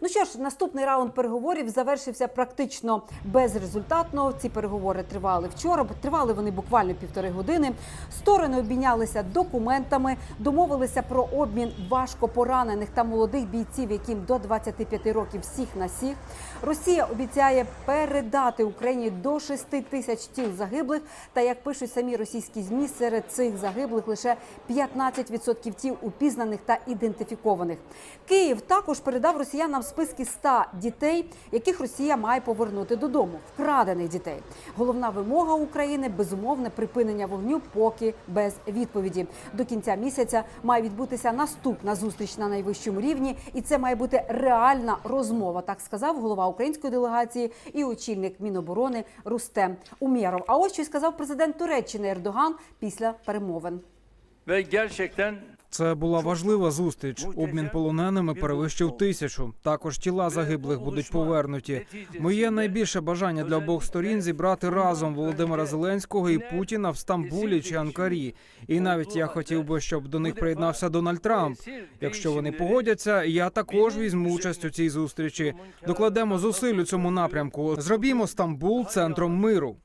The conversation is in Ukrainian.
Ну що ж, наступний раунд переговорів завершився практично безрезультатно. Ці переговори тривали вчора. Тривали вони буквально півтори години. Сторони обмінялися документами, домовилися про обмін важко поранених та молодих бійців, яким до 25 років всіх на всіх. Росія обіцяє передати Україні до 6 тисяч тіл загиблих. Та як пишуть самі російські змі, серед цих загиблих лише 15% тіл упізнаних та ідентифікованих. Київ також передав росіянам списки 100 дітей, яких Росія має повернути додому, вкрадених дітей. Головна вимога України безумовне припинення вогню, поки без відповіді. До кінця місяця має відбутися наступна зустріч на найвищому рівні, і це має бути реальна розмова. Так сказав голова української делегації і очільник Міноборони Рустем Умєров. А ось що сказав президент Туреччини Ердоган після перемовин. Ve gerçekten Це була важлива зустріч. Обмін полоненими перевищив тисячу. Також тіла загиблих будуть повернуті. Моє найбільше бажання для обох сторін зібрати разом Володимира Зеленського і Путіна в Стамбулі чи Анкарі. І навіть я хотів би, щоб до них приєднався Дональд Трамп. Якщо вони погодяться, я також візьму участь у цій зустрічі. Докладемо зусиль у цьому напрямку. Зробімо Стамбул центром миру.